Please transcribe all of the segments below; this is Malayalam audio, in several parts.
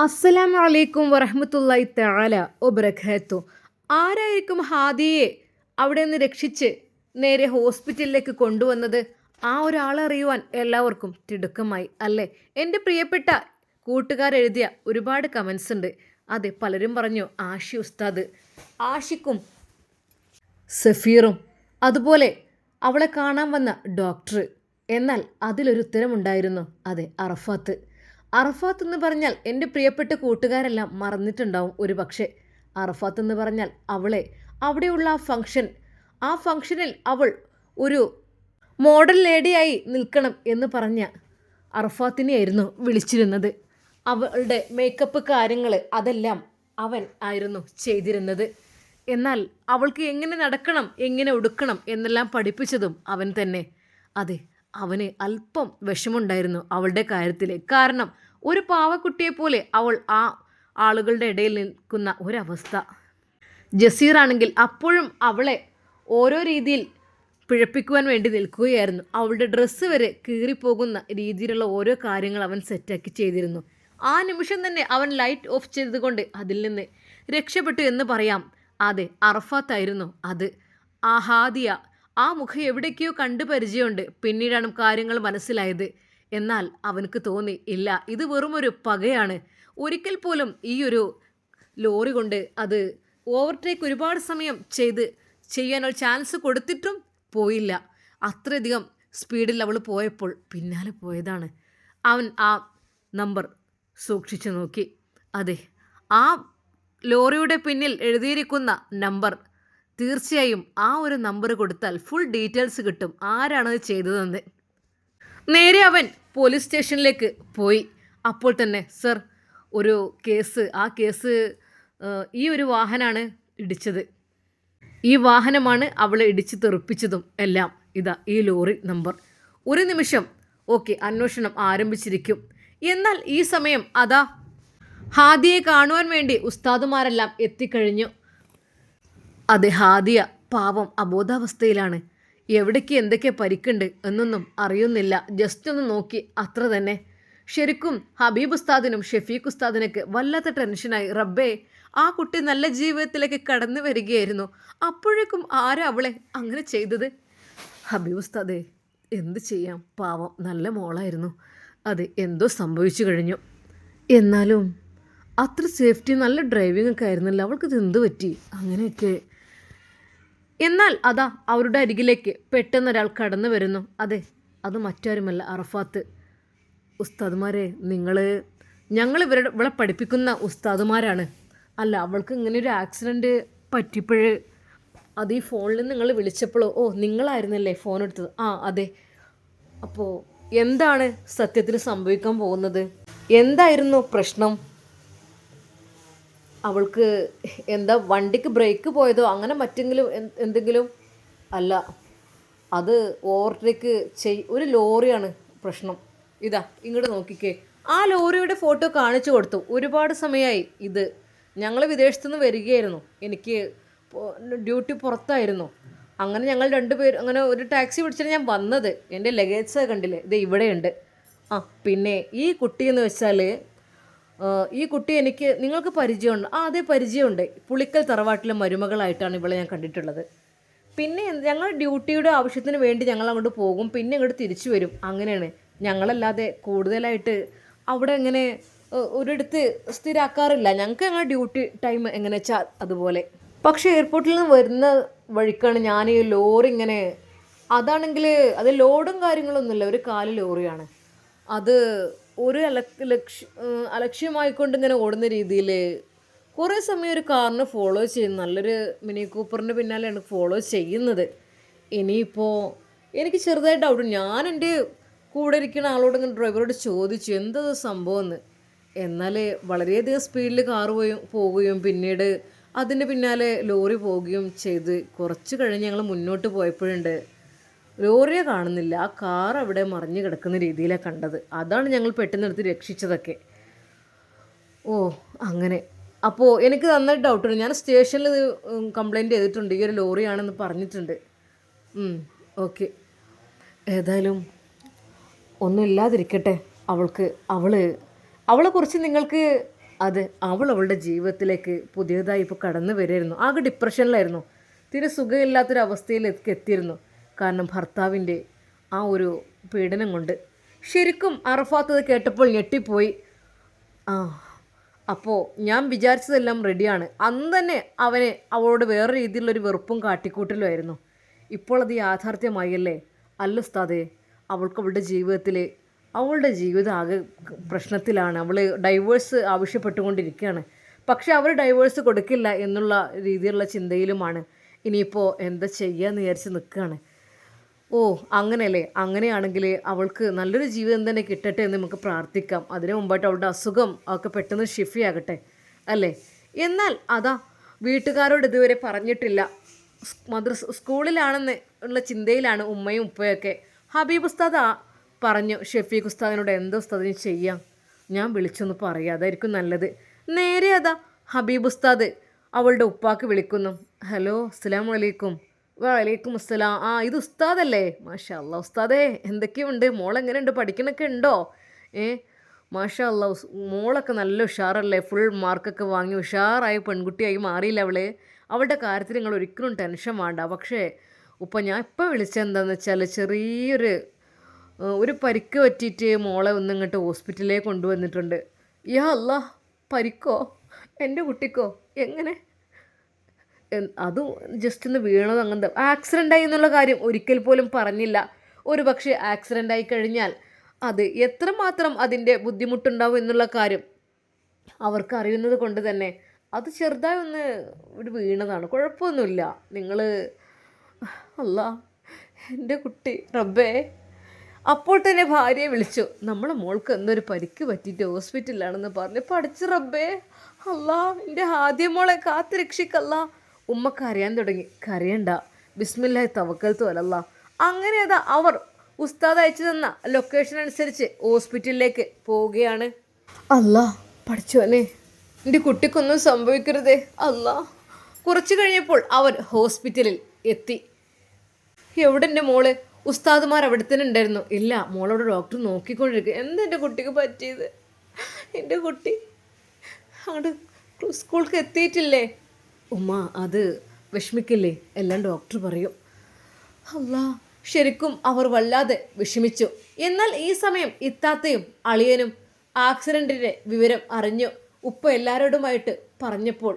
അസ്സലാമു വലൈക്കും വറഹ്മത്തുള്ളാഹി തആല ഒബ്രഖത്തു ആരായിരിക്കും ഹാദിയെ അവിടെ നിന്ന് രക്ഷിച്ച് നേരെ ഹോസ്പിറ്റലിലേക്ക് കൊണ്ടുവന്നത്? ആ ഒരാളെ അറിയുവാൻ എല്ലാവർക്കും തിടുക്കമായി അല്ലേ? എന്റെ പ്രിയപ്പെട്ട കൂട്ടുകാരെഴുതിയ ഒരുപാട് കമൻസ് ഉണ്ട്. അതെ പലരും പറഞ്ഞു ആഷി ഉസ്താദ് ആഷിക്കും സഫീറും അതുപോലെ അവളെ കാണാൻ വന്ന ഡോക്ടർ എന്നാൽ അതിലൊരു ഉത്തരമുണ്ടായിരുന്നു അതെ അറഫാത്ത്. അറഫാത്ത് എന്ന് പറഞ്ഞാൽ എന്റെ പ്രിയപ്പെട്ട കൂട്ടുകാരെല്ലാം മറന്നിട്ടുണ്ടാവും ഒരു പക്ഷേ. അറഫാത്ത് എന്ന് പറഞ്ഞാൽ അവളെ. അവിടെയുള്ള ആ ഫംഗ്ഷൻ. ആ ഫംഗ്ഷനിൽ അവൾ ഒരു മോഡൽ ലേഡിയായി നിൽക്കണം എന്ന് പറഞ്ഞ അറഫാത്തിനെയായിരുന്നു വിളിച്ചിരുന്നത്. അവളുടെ മേക്കപ്പ് കാര്യങ്ങൾ അതെല്ലാം അവൻ ആയിരുന്നു ചെയ്തിരുന്നത്. എന്നാൽ അവൾക്ക് എങ്ങനെ നടക്കണം എങ്ങനെ ഉടുക്കണം എന്നെല്ലാം പഠിപ്പിച്ചതും അവൻ തന്നെ. അതെ അവന് അല്പം വിഷമുണ്ടായിരുന്നു അവളുടെ കാര്യത്തിൽ കാരണം ഒരു പാവക്കുട്ടിയെ പോലെ അവൾ ആ ആളുകളുടെ ഇടയിൽ നിൽക്കുന്ന ഒരവസ്ഥ. ജസീറാണെങ്കിൽ അപ്പോഴും അവളെ ഓരോ രീതിയിൽ പിഴപ്പിക്കുവാൻ വേണ്ടി നിൽക്കുകയായിരുന്നു. അവളുടെ ഡ്രസ്സ് വരെ കീറിപ്പോകുന്ന രീതിയിലുള്ള ഓരോ കാര്യങ്ങൾ അവൻ സെറ്റാക്കി ചെയ്തിരുന്നു. ആ നിമിഷം തന്നെ അവൻ ലൈറ്റ് ഓഫ് ചെയ്തുകൊണ്ട് അതിൽ നിന്ന് രക്ഷപ്പെട്ടു എന്ന് പറയാം. അതെ അറഫാത്തായിരുന്നു അത്. ആ ഹാദിയ ആ മുഖം എവിടേക്കോ കണ്ടു പരിചയമുണ്ട്. പിന്നീടാണ് കാര്യങ്ങൾ മനസ്സിലായത്. എന്നാൽ അവനക്ക് തോന്നി ഇല്ല ഇത് വെറുമൊരു പകയാണ്. ഒരിക്കൽ പോലും ഈ ഒരു ലോറി കൊണ്ട് അത് ഓവർടേക്ക് ഒരുപാട് സമയം ചെയ്ത് ചെയ്യാനൊരു ചാൻസ് കൊടുത്തിട്ടും പോയില്ല. അത്രയധികം സ്പീഡിൽ അവൾ പോയപ്പോൾ പിന്നാലെ പോയതാണ്. അവൻ ആ നമ്പർ സൂക്ഷിച്ചു നോക്കി. അതെ ആ ലോറിയുടെ പിന്നിൽ എഴുതിയിരിക്കുന്ന നമ്പർ തീർച്ചയായും ആ ഒരു നമ്പർ കൊടുത്താൽ ഫുൾ ഡീറ്റെയിൽസ് കിട്ടും. ആരാണത് ചെയ്തതെന്ന്. നേരെ അവൻ പോലീസ് സ്റ്റേഷനിലേക്ക് പോയി. അപ്പോൾ തന്നെ സർ ഒരു കേസ് ആ കേസ് ഈ ഒരു വാഹനമാണ് ഇടിച്ചത്. ഈ വാഹനമാണ് അവളെ ഇടിച്ച് തെറിപ്പിച്ചതും എല്ലാം. ഇതാ ഈ ലോറി നമ്പർ. ഒരു നിമിഷം ഓക്കെ അന്വേഷണം ആരംഭിച്ചിരിക്കും. എന്നാൽ ഈ സമയം അതാ ഹാദിയെ കാണുവാൻ വേണ്ടി ഉസ്താദുമാരെല്ലാം എത്തിക്കഴിഞ്ഞു. അതെ ഹാദിയ പാവം അബോധാവസ്ഥയിലാണ്. എവിടേക്ക് എന്തൊക്കെ പരിക്കുണ്ട് എന്നൊന്നും അറിയുന്നില്ല. ജസ്റ്റ് ഒന്ന് നോക്കി അത്ര തന്നെ. ശരിക്കും ഹബീബ് ഉസ്താദിനും ഷെഫീഖ് ഉസ്താദിനൊക്കെ വല്ലാത്ത ടെൻഷനായി റബ്ബേ ആ കുട്ടി നല്ല ജീവിതത്തിലേക്ക് കടന്നു വരികയായിരുന്നു. അപ്പോഴേക്കും ആരാ അവളെ അങ്ങനെ ചെയ്തത്? ഹബീബ് ഉസ്താദേ എന്ത് ചെയ്യാം? പാവം നല്ല മോളായിരുന്നു. അത് എന്തോ സംഭവിച്ചു കഴിഞ്ഞു. എന്നാലും അത്ര സേഫ്റ്റി നല്ല ഡ്രൈവിംഗ് ഒക്കെ ആയിരുന്നല്ലോ. അവൾക്ക് ഇത് എന്ത് പറ്റി? അങ്ങനെയൊക്കെ എന്നാൽ അതാ അവരുടെ അരികിലേക്ക് പെട്ടെന്നൊരാൾ കടന്നു വരുന്നു. അതെ അത് മറ്റാരുമല്ല അറഫാത്ത്. ഉസ്താദുമാരെ നിങ്ങൾ ഞങ്ങൾ ഇവരുടെ ഇവളെ പഠിപ്പിക്കുന്ന ഉസ്താദുമാരാണ്. അല്ല അവൾക്ക് ഇങ്ങനെ ഒരു ആക്സിഡന്റ് പറ്റിയപ്പോൾ അത് ഈ ഫോണിൽ നിങ്ങൾ വിളിച്ചപ്പോഴോ? ഓ നിങ്ങളായിരുന്നല്ലേ ഫോൺ എടുത്തത്? ആ അതെ. അപ്പോൾ എന്താണ് സത്യത്തിൽ സംഭവിക്കാൻ പോകുന്നത്? എന്തായിരുന്നു പ്രശ്നം? അവൾക്ക് എന്താ വണ്ടിക്ക് ബ്രേക്ക് പോയതോ അങ്ങനെ മറ്റെങ്കിലും എന്തെങ്കിലും? അല്ല അത് ഓവർടേക്ക് ചെയ് ഒരു ലോറിയാണ് പ്രശ്നം. ഇതാ ഇങ്ങോട്ട് നോക്കിക്കേ. ആ ലോറിയുടെ ഫോട്ടോ കാണിച്ചു കൊടുത്തു. ഒരുപാട് സമയമായി ഇത്. ഞങ്ങൾ വിദേശത്തു നിന്ന് വരികയായിരുന്നു. എനിക്ക് ഡ്യൂട്ടി പുറത്തായിരുന്നു. അങ്ങനെ ഞങ്ങൾ രണ്ടുപേരും അങ്ങനെ ഒരു ടാക്സി പിടിച്ചിട്ട് ഞാൻ വന്നത്. എന്റെ ലഗേജ് കണ്ടില്ലേ? ഇത് ഇവിടെയുണ്ട്. ആ പിന്നെ ഈ കുട്ടി എന്ന് വെച്ചാൽ ഈ കുട്ടി എനിക്ക് നിങ്ങൾക്ക് പരിചയമുണ്ട്. ആ അതെ പരിചയമുണ്ട്. പുളിക്കൽ തറവാട്ടിലെ മരുമകളായിട്ടാണ് ഇവളെ ഞാൻ കണ്ടിട്ടുള്ളത്. പിന്നെ ഞങ്ങൾ ഡ്യൂട്ടിയുടെ ആവശ്യത്തിന് വേണ്ടി ഞങ്ങൾ അങ്ങോട്ട് പോകും. പിന്നെ ഇങ്ങോട്ട് തിരിച്ചു വരും. അങ്ങനെയാണ്. ഞങ്ങളല്ലാതെ കൂടുതലായിട്ട് അവിടെ എങ്ങനെ ഒരിടത്ത് സ്ഥിരാക്കാറില്ല. ഞങ്ങൾക്ക് ഞങ്ങളുടെ ഡ്യൂട്ടി ടൈം എങ്ങനെ വെച്ചാൽ അതുപോലെ. പക്ഷേ എയർപോർട്ടിൽ നിന്ന് വരുന്ന വഴിക്കാണ് ഞാൻ ഈ ലോറി ഇങ്ങനെ അതാണെങ്കിൽ അത് ലോഡും കാര്യങ്ങളൊന്നുമില്ല. ഒരു കാൽ ലോറിയാണ്. അത് ഒരു ലക്ഷ്യ അലക്ഷ്യമായിക്കൊണ്ട് ഇങ്ങനെ ഓടുന്ന രീതിയിൽ കുറേ സമയം ഒരു കാറിനെ ഫോളോ ചെയ്യും നല്ലൊരു മിനി കൂപ്പറിന്റെ പിന്നാലെയാണ് ഫോളോ ചെയ്യുന്നത്. ഇനിയിപ്പോൾ എനിക്ക് ചെറുതായിട്ട് ഡൗട്ട് ഞാൻ എന്റെ കൂടെ ഇരിക്കുന്ന ആളോട് ഡ്രൈവറോട് ചോദിച്ചു എന്തത് സംഭവം എന്ന്? എന്നാൽ വളരെയധികം സ്പീഡിൽ കാർ പോയും പോവുകയും പിന്നീട് അതിന്റെ പിന്നാലെ ലോറി പോവുകയും ചെയ്ത് കുറച്ച് കഴിഞ്ഞ് ഞങ്ങൾ മുന്നോട്ട് പോയപ്പോഴുണ്ട്. ലോറിയെ കാണുന്നില്ല. ആ കാർ അവിടെ മറിഞ്ഞു കിടക്കുന്ന രീതിയിലാണ് കണ്ടത്. അതാണ് ഞങ്ങൾ പെട്ടെന്നെടുത്ത് രക്ഷിച്ചതൊക്കെ. ഓ അങ്ങനെ. അപ്പോൾ എനിക്ക് നന്നായിട്ട് ഡൗട്ടുണ്ട് ഞാൻ സ്റ്റേഷനിൽ ഇത് കംപ്ലൈന്റ് ചെയ്തിട്ടുണ്ട്. ഈ ഒരു ലോറിയാണെന്ന് പറഞ്ഞിട്ടുണ്ട്. ഓക്കെ ഏതായാലും ഒന്നും ഇല്ലാതിരിക്കട്ടെ. അവൾക്ക് അവൾ അവളെ കുറിച്ച് നിങ്ങൾക്ക് അത് അവൾ അവളുടെ ജീവിതത്തിലേക്ക് പുതിയതായി ഇപ്പോൾ കടന്നു വരുമായിരുന്നു ആകെ ഡിപ്രഷനിലായിരുന്നു തീരെ സുഖമില്ലാത്തൊരവസ്ഥയിലേക്ക് എത്തിയിരുന്നു. കാരണം ഭർത്താവിന്റെ ആ ഒരു പീഡനം കൊണ്ട് ശരിക്കും അറഫാത്തത് കേട്ടപ്പോൾ ഞെട്ടിപ്പോയി. ആ അപ്പോൾ ഞാൻ വിചാരിച്ചതെല്ലാം റെഡിയാണ്. അന്ന് തന്നെ അവനെ അവളോട് വേറെ രീതിയിലുള്ളൊരു വെറുപ്പും കാട്ടിക്കൂട്ടലുമായിരുന്നു ഇപ്പോൾ അത് യാഥാർത്ഥ്യമായല്ലേ അല്ല? ഉസ്താദേ അവൾക്ക് അവളുടെ ജീവിതത്തിൽ അവളുടെ ജീവിതം ആകെ പ്രശ്നത്തിലാണ്. അവൾ ഡൈവേഴ്സ് ആവശ്യപ്പെട്ടുകൊണ്ടിരിക്കുകയാണ്. പക്ഷേ അവർ ഡൈവേഴ്സ് കൊടുക്കില്ല എന്നുള്ള രീതിയിലുള്ള ചിന്തയിലുമാണ്. ഇനിയിപ്പോൾ എന്താ ചെയ്യുക എന്ന് വിചാരിച്ച് നിൽക്കുകയാണ്. ഓ അങ്ങനെയല്ലേ? അങ്ങനെയാണെങ്കിൽ അവൾക്ക് നല്ലൊരു ജീവിതം തന്നെ കിട്ടട്ടെ എന്ന് നമുക്ക് പ്രാർത്ഥിക്കാം. അതിനു മുമ്പായിട്ട് അവളുടെ അസുഖം ഒക്കെ പെട്ടെന്ന് ഷിഫിയാകട്ടെ അല്ലേ? എന്നാൽ അതാ വീട്ടുകാരോട് ഇതുവരെ പറഞ്ഞിട്ടില്ല. മദ്രസ് സ്കൂളിലാണെന്ന് ഉള്ള ചിന്തയിലാണ് ഉമ്മയും ഉപ്പയൊക്കെ ഹബീബ് ഉസ്താദ് പറഞ്ഞു ഷെഫീഖ് ഉസ്താദിനോട് എന്ത് ഉസ്താദിന് ചെയ്യാം? ഞാൻ വിളിച്ചൊന്ന് പറയാം അതായിരിക്കും നല്ലത്. നേരെ അതാ ഹബീബ് ഉസ്താദ് അവളുടെ ഉപ്പാക്ക് വിളിക്കുന്നു. ഹലോ അസ്സാം വലൈക്കും വലൈക്കും അസ്സലാം. ആ ഇത് ഉസ്താദല്ലേ? മാഷാ അല്ല ഉസ്താദേ എന്തൊക്കെയുണ്ട്? മോളെങ്ങനെയുണ്ട്? പഠിക്കണൊക്കെ ഉണ്ടോ? ഏ? മാഷാ അല്ല മോളൊക്കെ നല്ല ഉഷാറല്ലേ? ഫുൾ മാർക്കൊക്കെ വാങ്ങി ഉഷാറായി പെൺകുട്ടിയായി മാറിയില്ല അവൾ. അവളുടെ കാര്യത്തിൽ നിങ്ങൾ ഒരിക്കലും ടെൻഷൻ വേണ്ട. പക്ഷേ ഉപ്പ ഞാൻ ഇപ്പം വിളിച്ചെന്താന്ന് വെച്ചാൽ ചെറിയൊരു ഒരു പരിക്ക് പറ്റിയിട്ട് മോളെ ഒന്ന് ഇങ്ങോട്ട് ഹോസ്പിറ്റലിലേക്ക് കൊണ്ടുവന്നിട്ടുണ്ട്. യാ അല്ല പരിക്കോ? എന്റെ കുട്ടിക്കോ? എങ്ങനെ? അതും ജസ്റ്റ് ഒന്ന് വീണത് അങ്ങനത്തെ. ആക്സിഡന്റ് ആയി എന്നുള്ള കാര്യം ഒരിക്കൽ പോലും പറഞ്ഞില്ല. ഒരു പക്ഷേ ആക്സിഡന്റ് ആയി കഴിഞ്ഞാൽ അത് എത്രമാത്രം അതിന്റെ ബുദ്ധിമുട്ടുണ്ടാവും എന്നുള്ള കാര്യം അവർക്ക് അറിയുന്നത് കൊണ്ട് തന്നെ അത് ചെറുതായി ഒന്ന് ഒരു വീണതാണ്. കുഴപ്പമൊന്നുമില്ല. നിങ്ങൾ അല്ല എന്റെ കുട്ടി റബ്ബേ. അപ്പോൾ തന്നെ ഭാര്യയെ വിളിച്ചു. നമ്മളെ മോൾക്ക് എന്തൊരു പരിക്ക് പറ്റിയിട്ട് ഹോസ്പിറ്റലിലാണെന്ന് പറഞ്ഞ് പഠിച്ചു റബ്ബേ. അല്ല എന്റെ ആദ്യ മോളെ കാത്ത് രക്ഷിക്കല്ല. ഉമ്മ കരയാൻ തുടങ്ങി. കരയണ്ട. ബിസ്മില്ലായി തവക്കൽത്തു അലല്ല. അങ്ങനെ അതാ അവർ ഉസ്താദ് അയച്ചു തന്ന ലൊക്കേഷൻ അനുസരിച്ച് ഹോസ്പിറ്റലിലേക്ക് പോവുകയാണ്. അല്ല പഠിച്ചോനെ എന്റെ കുട്ടിക്കൊന്നും സംഭവിക്കരുതേ. അല്ല. കുറച്ച് കഴിഞ്ഞപ്പോൾ അവർ ഹോസ്പിറ്റലിൽ എത്തി. എവിടെ എന്റെ മോൾ? ഉസ്താദുമാർ അവിടെ തന്നെ ഉണ്ടായിരുന്നു. ഇല്ല മോളോട് ഡോക്ടർ നോക്കിക്കൊണ്ടിരിക്കുക. എന്താ എന്റെ കുട്ടിക്ക് പറ്റിയത്? എന്റെ കുട്ടി അങ്ങോട്ട് സ്കൂൾക്ക് എത്തിയിട്ടില്ലേ? ഉമ്മ അത് വിഷമിക്കില്ലേ? എല്ലാം ഡോക്ടർ പറയും. അല്ലാ ശരിക്കും അവർ വല്ലാതെ വിഷമിച്ചു. എന്നാൽ ഈ സമയം ഇത്താത്തയും അളിയനും ആക്സിഡന്റിന്റെ വിവരം അറിഞ്ഞു ഉപ്പ എല്ലാവരോടുമായിട്ട് പറഞ്ഞപ്പോൾ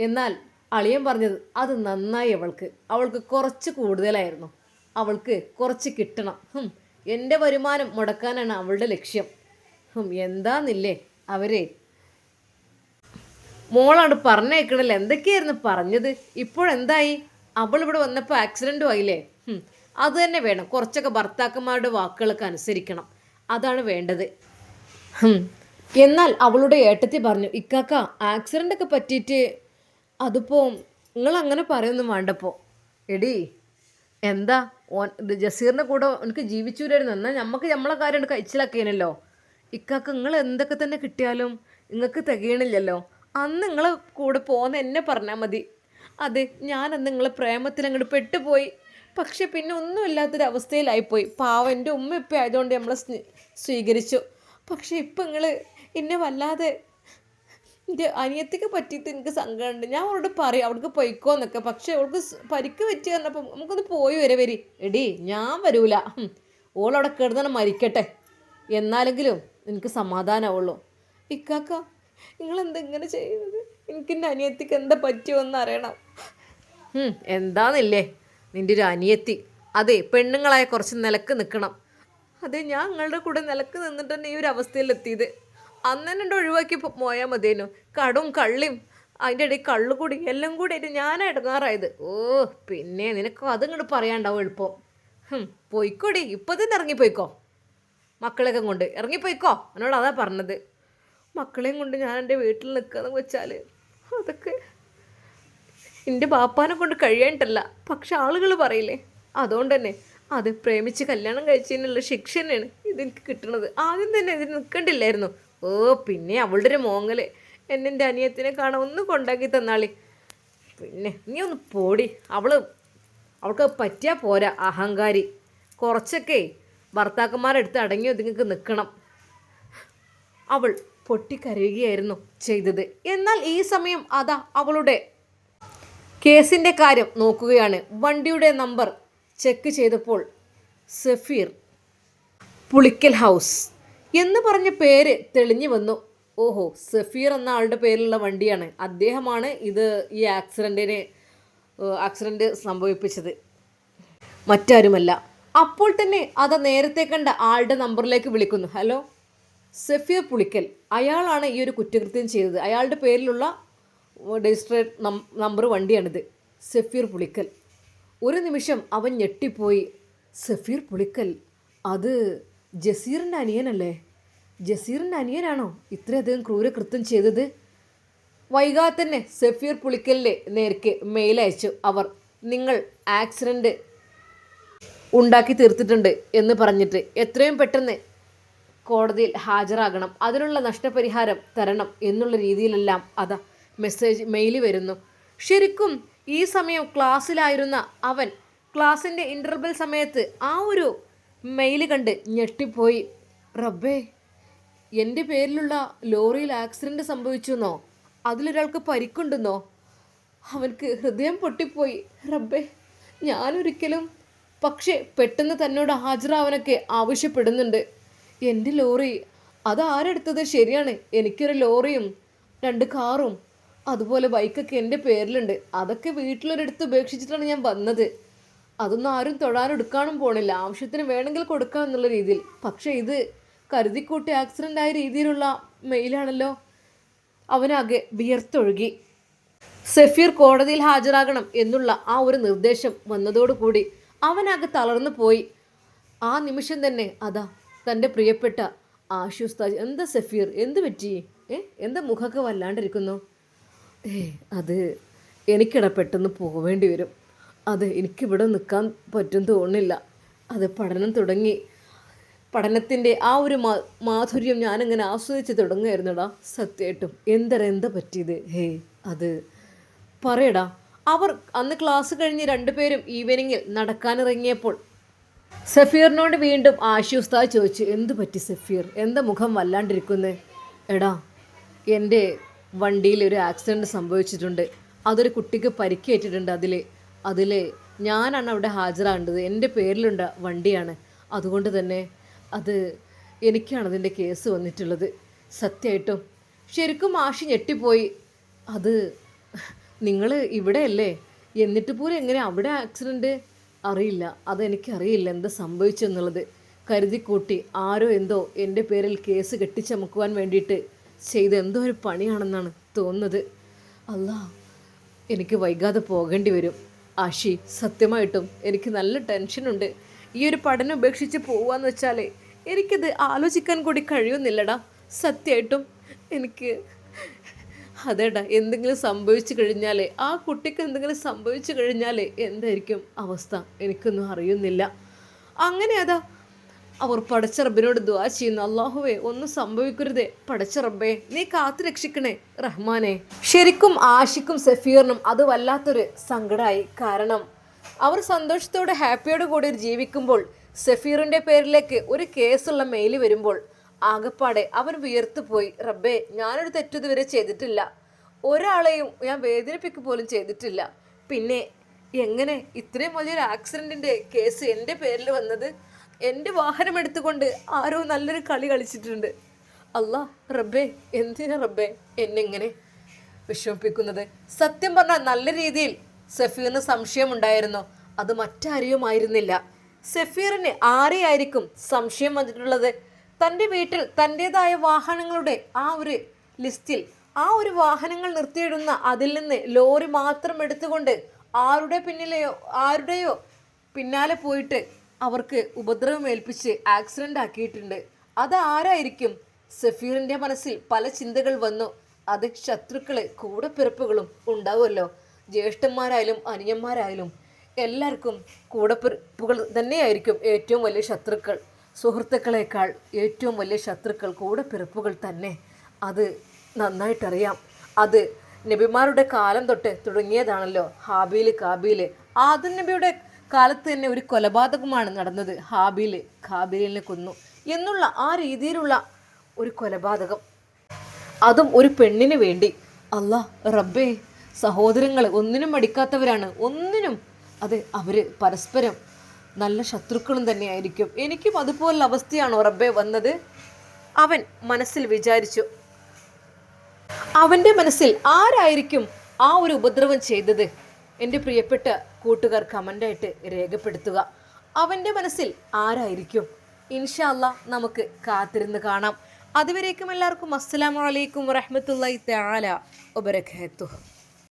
എന്നാൽ അളിയൻ പറഞ്ഞത് അത് നന്നായി അവൾക്ക്. അവൾക്ക് കുറച്ച് കൂടുതലായിരുന്നു. അവൾക്ക് കുറച്ച് കിട്ടണം. എന്റെ വരുമാനം മുടക്കാനാണ് അവളുടെ ലക്ഷ്യം. എന്താന്നില്ലേ? അവരെ മോളാണ് പറഞ്ഞേക്കണല്ലോ? എന്തൊക്കെയായിരുന്നു പറഞ്ഞത്? ഇപ്പോഴെന്തായി? അവൾ ഇവിടെ വന്നപ്പോൾ ആക്സിഡന്റും ആയില്ലേ? അത് തന്നെ വേണം. കുറച്ചൊക്കെ ഭർത്താക്കന്മാരുടെ വാക്കുകൾക്ക് അനുസരിക്കണം. അതാണ് വേണ്ടത്. എന്നാൽ അവളുടെ ഏട്ടത്തി പറഞ്ഞു ഇക്കാക്ക ആക്സിഡന്റ് ഒക്കെ പറ്റിയിട്ട് അതിപ്പോൾ നിങ്ങൾ അങ്ങനെ പറയൊന്നും വേണ്ടപ്പോൾ എടി എന്താ? ഓൻ ജസീറിന്റെ കൂടെ എനിക്ക് ജീവിച്ചൂരായിരുന്നു. എന്നാൽ നമുക്ക് നമ്മളെ കാര്യം കഴിച്ചിലാക്കിയനല്ലോ. ഇക്കാക്ക നിങ്ങൾ എന്തൊക്കെ തന്നെ കിട്ടിയാലും നിങ്ങൾക്ക് തികയണില്ലല്ലോ. അന്ന് നിങ്ങൾ കൂടെ പോകുന്ന എന്നെ പറഞ്ഞാൽ മതി. അതെ അന്ന് നിങ്ങളെ പ്രേമത്തിൽ അങ്ങോട്ട് പെട്ടുപോയി. പക്ഷെ പിന്നെ ഒന്നുമില്ലാത്തൊരവസ്ഥയിലായിപ്പോയി പാവം എന്റെ ഉമ്മ ഇപ്പം ആയതുകൊണ്ട് നമ്മളെ സ്വീകരിച്ചു. പക്ഷെ ഇപ്പം നിങ്ങൾ എന്നെ വല്ലാതെ എന്റെ അനിയത്തിക്ക് പറ്റിയിട്ട് എനിക്ക് സങ്കടമുണ്ട്. ഞാൻ അവളോട് പറയും അവൾക്ക് പൊയ്ക്കോന്നൊക്കെ പക്ഷെ അവൾക്ക് പരിക്ക് പറ്റി പറഞ്ഞപ്പോൾ നമുക്കൊന്ന് പോയി വരെ വരി. എടി ഞാൻ വരൂല. ഓളവിടെ കിടന്നാണ് മരിക്കട്ടെ. എന്നാലെങ്കിലും എനിക്ക് സമാധാനമാവുള്ളൂ ഇക്കാക്ക നിങ്ങൾ എന്താ ഇങ്ങനെ ചെയ്യുന്നത്? എനിക്ക് എന്റെ അനിയത്തിക്ക് എന്താ പറ്റിയോന്ന് അറിയണം. എന്താന്നില്ലേ? നിന്റെ ഒരു അനിയത്തി. അതെ പെണ്ണുങ്ങളായ കുറച്ച് നിലയ്ക്ക് നിൽക്കണം. അതെ ഞാൻ നിങ്ങളുടെ കൂടെ നിലയ്ക്ക് നിന്നിട്ട് തന്നെ ഈ ഒരു അവസ്ഥയിലെത്തിയത്. അന്ന് തന്നെ ഒഴിവാക്കി പോയാൽ മതിയേനു. കടും കള്ളിയും അതിന്റെ ഇടയിൽ കള്ളുകൂടി എല്ലാം കൂടി ആയിട്ട് ഞാൻ ഇടങ്ങാറായത്. ഓ പിന്നെ നിനക്ക് അതിങ്ങോട്ട് പറയാണ്ടാവും എളുപ്പം. പോയിക്കോടി. ഇപ്പം തന്നെ ഇറങ്ങിപ്പോയിക്കോ. മക്കളെയൊക്കെ കൊണ്ട്. ഇറങ്ങിപ്പോയിക്കോ? എന്നോട് അതാ പറഞ്ഞത്. മക്കളെയും കൊണ്ട് ഞാൻ എന്റെ വീട്ടിൽ നിൽക്കുകയെന്ന് വെച്ചാൽ അതൊക്കെ എന്റെ ബാപ്പാനെ കൊണ്ട് കഴിയേണ്ടല്ല പക്ഷെ ആളുകൾ പറയില്ലേ? അതുകൊണ്ട് തന്നെ അത് പ്രേമിച്ച് കല്യാണം കഴിച്ചതിനുള്ള ശിക്ഷ തന്നെയാണ് ഇതെനിക്ക് കിട്ടണത്. ആദ്യം തന്നെ ഇതിന് നിൽക്കണ്ടില്ലായിരുന്നു. ഓ പിന്നെ അവളുടെ ഒരു മോങ്ങൽ എന്നെ എന്റെ അനിയത്തിനെ കാണാൻ ഒന്ന് കൊണ്ടാക്കി തന്നാളി. പിന്നെ നീ ഒന്ന് പോടി. അവൾ അവൾക്ക് പറ്റിയാൽ പോരാ അഹങ്കാരി. കുറച്ചൊക്കെ ഭർത്താക്കന്മാരെടുത്ത് അടങ്ങി ഒതുങ്ങി നിൽക്കണം അവൾ പൊട്ടിക്കരയുകയായിരുന്നു ചെയ്തത്. എന്നാൽ ഈ സമയം അതാ അവളുടെ കേസിന്റെ കാര്യം നോക്കുകയാണ്. വണ്ടിയുടെ നമ്പർ ചെക്ക് ചെയ്തപ്പോൾ സഫീർ പുളിക്കൽ ഹൗസ് എന്ന് പറഞ്ഞ പേര് തെളിഞ്ഞു വന്നു. ഓഹോ സഫീർ എന്ന ആളുടെ പേരിലുള്ള വണ്ടിയാണ്. അദ്ദേഹമാണ് ഇത് ഈ ആക്സിഡന്റിന് ആക്സിഡന്റ് സംഭവിപ്പിച്ചത്. മറ്റാരുമല്ല. അപ്പോൾ തന്നെ അത് നേരത്തെ കണ്ട ആളുടെ നമ്പറിലേക്ക് വിളിക്കുന്നു. ഹലോ? സഫീർ പുളിക്കൽ. അയാളാണ് ഈ ഒരു കുറ്റകൃത്യം ചെയ്തത്. അയാളുടെ പേരിലുള്ള രജിസ്ട്രേഡ് നമ്പർ വണ്ടിയാണിത്. സഫീർ പുളിക്കൽ. ഒരു നിമിഷം അവൻ ഞെട്ടിപ്പോയി. സഫീർ പുളിക്കൽ അത് ജസീറിന്റെ അനിയനല്ലേ? ജസീറിന്റെ അനിയനാണോ ഇത്രയധികം ക്രൂരകൃത്യം ചെയ്തത്? വൈകാതെ തന്നെ സഫീർ പുളിക്കലിന്റെ നേർക്ക് മെയിലയച്ചു അവർ നിങ്ങൾ ആക്സിഡന്റ് ഉണ്ടാക്കി തീർത്തിട്ടുണ്ട് എന്ന് പറഞ്ഞിട്ട് എത്രയും പെട്ടെന്ന് കോടതിയിൽ ഹാജരാകണം. അതിനുള്ള നഷ്ടപരിഹാരം തരണം എന്നുള്ള രീതിയിലെല്ലാം അതാ മെസ്സേജ് മെയിൽ വരുന്നു. ശരിക്കും ഈ സമയം ക്ലാസ്സിലായിരുന്ന അവൻ ക്ലാസ്സിന്റെ ഇന്റർവെൽ സമയത്ത് ആ ഒരു മെയിൽ കണ്ട് ഞെട്ടിപ്പോയി. റബ്ബേ എന്റെ പേരിലുള്ള ലോറിയിൽ ആക്സിഡന്റ് സംഭവിച്ചു എന്നോ അതിലൊരാൾക്ക് പരിക്കുണ്ടെന്നോ? അവൻക്ക് ഹൃദയം പൊട്ടിപ്പോയി. റബ്ബേ ഞാനൊരിക്കലും പക്ഷേ പെട്ടെന്ന് തന്നോട് ഹാജരാവാനൊക്കെ ആവശ്യപ്പെടുന്നുണ്ട്. എന്റെ ലോറി. അതാരെടുത്തത് ശരിയാണ്? എനിക്കൊരു ലോറിയും രണ്ട് കാറും. അതുപോലെ ബൈക്കൊക്കെ എന്റെ പേരിലുണ്ട്. അതൊക്കെ വീട്ടിലൊരിടത്ത് ഉപേക്ഷിച്ചിട്ടാണ് ഞാൻ വന്നത്. അതൊന്നും ആരും തൊഴാനെടുക്കാനും പോണില്ല. ആവശ്യത്തിന് വേണമെങ്കിൽ കൊടുക്കാം എന്നുള്ള രീതിയിൽ. പക്ഷേ ഇത് കരുതിക്കൂട്ടി ആക്സിഡന്റ് ആയ രീതിയിലുള്ള മെയിലാണല്ലോ അവനാകെ വിയർത്തൊഴുകി. സഫീർ കോടതിയിൽ ഹാജരാകണം എന്നുള്ള ആ ഒരു നിർദ്ദേശം വന്നതോടുകൂടി അവനാകെ തളർന്നു പോയി. ആ നിമിഷം തന്നെ അതാ തന്റെ പ്രിയപ്പെട്ട ആശുസ്താജ് എന്താ സഫീർ? എന്ത് പറ്റി? ഏ? എന്താ മുഖമൊക്കെ വല്ലാണ്ടിരിക്കുന്നു? ഏ അത് എനിക്കിട പെട്ടെന്ന് പോവേണ്ടി വരും. അത് എനിക്കിവിടെ നിൽക്കാൻ പറ്റും തോന്നുന്നില്ല. അത് പഠനം തുടങ്ങി. പഠനത്തിന്റെ ആ ഒരു മാ മാധുര്യം ഞാനിങ്ങനെ ആസ്വദിച്ച് തുടങ്ങുമായിരുന്നടാ സത്യമായിട്ടും എന്തര എന്താ പറ്റിയത്? ഹേ അത് പറയടാ. അവർ അന്ന് ക്ലാസ് കഴിഞ്ഞ് രണ്ടുപേരും ഈവനിങ്ങിൽ നടക്കാനിറങ്ങിയപ്പോൾ സഫീറിനോട് വീണ്ടും ആശ്വസ്ത ചോദിച്ചു എന്തു പറ്റി സഫീർ? എന്താ മുഖം വല്ലാണ്ടിരിക്കുന്നത് എടാ എന്റെ വണ്ടിയിൽ ഒരു ആക്സിഡന്റ് സംഭവിച്ചിട്ടുണ്ട്. അതൊരു കുട്ടിക്ക് പരിക്കേറ്റിട്ടുണ്ട് അതിൽ അതിൽ ഞാനാണ് അവിടെ ഹാജരാകേണ്ടത്. എന്റെ പേരിലുണ്ട് വണ്ടിയാണ്. അതുകൊണ്ട് തന്നെ അത് എനിക്കാണ് അതിന്റെ കേസ് വന്നിട്ടുള്ളത്. സത്യമായിട്ടും ശരിക്കും ആഷി ഞെട്ടിപ്പോയി. അത് നിങ്ങൾ ഇവിടെയല്ലേ? എന്നിട്ട് പോലും എങ്ങനെ അവിടെ ആക്സിഡന്റ് അറിയില്ല. അതെനിക്കറിയില്ല എന്താ സംഭവിച്ചെന്നുള്ളത്. കരുതിക്കൂട്ടി ആരോ എന്തോ എന്റെ പേരിൽ കേസ് കെട്ടിച്ചമക്കുവാൻ വേണ്ടിയിട്ട് ചെയ്ത എന്തോ ഒരു പണിയാണെന്നാണ് തോന്നുന്നത്. അല്ല എനിക്ക് വൈകാതെ പോകേണ്ടി വരും. ആഷി സത്യമായിട്ടും എനിക്ക് നല്ല ടെൻഷനുണ്ട്. ഈ ഒരു പഠനം ഉപേക്ഷിച്ച് പോവാന്ന് വെച്ചാൽ എനിക്കത് ആലോചിക്കാൻ കൂടി കഴിയുന്നില്ലടാ. സത്യമായിട്ടും എനിക്ക് അതേടാ എന്തെങ്കിലും സംഭവിച്ചു കഴിഞ്ഞാലേ ആ കുട്ടിക്ക് എന്തെങ്കിലും സംഭവിച്ചു കഴിഞ്ഞാലേ എന്തായിരിക്കും അവസ്ഥ? എനിക്കൊന്നും അറിയുന്നില്ല. അങ്ങനെ അതാ അവർ പടച്ചറബിനോട് ദ്വാ ചെയ്യുന്നു. അള്ളാഹുവേ ഒന്നും സംഭവിക്കരുതേ. പടച്ചറബേ നീ കാത്തു രക്ഷിക്കണേ റഹ്മാനെ. ശരിക്കും ആഷിക്കും സഫീറിനും അത് വല്ലാത്തൊരു സങ്കടമായി കാരണം അവർ സന്തോഷത്തോടെ ഹാപ്പിയോട് കൂടി ജീവിക്കുമ്പോൾ സഫീറിന്റെ പേരിലേക്ക് ഒരു കേസുള്ള മെയിൽ വരുമ്പോൾ ആകപ്പാടെ അവൻ വിയർത്തുപോയി റബ്ബേ ഞാനൊരു തെറ്റു ഇതുവരെ ചെയ്തിട്ടില്ല. ഒരാളെയും ഞാൻ വേദനിപ്പിക്കുക പോലും ചെയ്തിട്ടില്ല. പിന്നെ എങ്ങനെ ഇത്രയും വലിയൊരു ആക്സിഡന്റിന്റെ കേസ് എന്റെ പേരിൽ വന്നത്? എന്റെ വാഹനം എടുത്തുകൊണ്ട് ആരോ നല്ലൊരു കളി കളിച്ചിട്ടുണ്ട്. അല്ലാ റബ്ബേ എന്തിനാ റബ്ബേ എന്നെങ്ങനെ വിഷമിപ്പിക്കുന്നത്? സത്യം പറഞ്ഞാൽ നല്ല രീതിയിൽ സഫീറിന് സംശയമുണ്ടായിരുന്നു. അത് മറ്റാരെയുമായിരുന്നില്ല സഫീറിന് ആരെയായിരിക്കും സംശയം വന്നിട്ടുള്ളത്? തന്റെ വീട്ടിൽ തന്റെതായ വാഹനങ്ങളുടെ ആ ഒരു ലിസ്റ്റിൽ ആ ഒരു വാഹനങ്ങൾ നിർത്തിയിടുന്ന അതിൽ നിന്ന് ലോറി മാത്രം എടുത്തുകൊണ്ട് ആരുടെ പിന്നിലെയോ ആരുടെയോ പിന്നാലെ പോയിട്ട് അവർക്ക് ഉപദ്രവം ഏൽപ്പിച്ച് ആക്സിഡന്റ് ആക്കിയിട്ടുണ്ട്. അത് ആരായിരിക്കും? സഫീറിന്റെ മനസ്സിൽ പല ചിന്തകൾ വന്നു. അത് ശത്രുക്കളെ കൂടപ്പിറപ്പുകളും ഉണ്ടാവുമല്ലോ. ജ്യേഷ്ഠന്മാരായാലും അനിയന്മാരായാലും എല്ലാവർക്കും കൂടപ്പിറപ്പുകൾ തന്നെയായിരിക്കും ഏറ്റവും വലിയ ശത്രുക്കൾ. സുഹൃത്തുക്കളെക്കാൾ ഏറ്റവും വലിയ ശത്രുക്കൾ കൂടെ പിറപ്പുകൾ തന്നെ അത് നന്നായിട്ടറിയാം. അത് നബിമാരുടെ കാലം തൊട്ട് തുടങ്ങിയതാണല്ലോ. ഹാബീൽ കാബീൽ ആദം നബിയുടെ കാലത്ത് തന്നെ ഒരു കൊലപാതകമാണ് നടന്നത്. ഹാബീൽ കാബീലിനെ കൊന്നു എന്നുള്ള ആ രീതിയിലുള്ള ഒരു കൊലപാതകം. അതും ഒരു പെണ്ണിന് വേണ്ടി. അല്ലാ റബ്ബേ സഹോദരങ്ങൾ ഒന്നിനും മടിക്കാത്തവരാണ്. ഒന്നിനും അത് അവർ പരസ്പരം നല്ല ശത്രുക്കളും തന്നെയായിരിക്കും. എനിക്കും അതുപോലുള്ള അവസ്ഥയാണ് റബ്ബേ വന്നത്. അവൻ മനസ്സിൽ വിചാരിച്ചു അവന്റെ മനസ്സിൽ ആരായിരിക്കും ആ ഒരു ഉപദ്രവം ചെയ്തത്? എന്റെ പ്രിയപ്പെട്ട കൂട്ടുകാർ കമന്റായിട്ട് രേഖപ്പെടുത്തുക. അവന്റെ മനസ്സിൽ ആരായിരിക്കും? ഇൻഷല്ല നമുക്ക് കാത്തിരുന്ന് കാണാം. അതുവരേക്കും എല്ലാവർക്കും അസ്സാം വലൈക്കും തആല വബറകാതുഹു.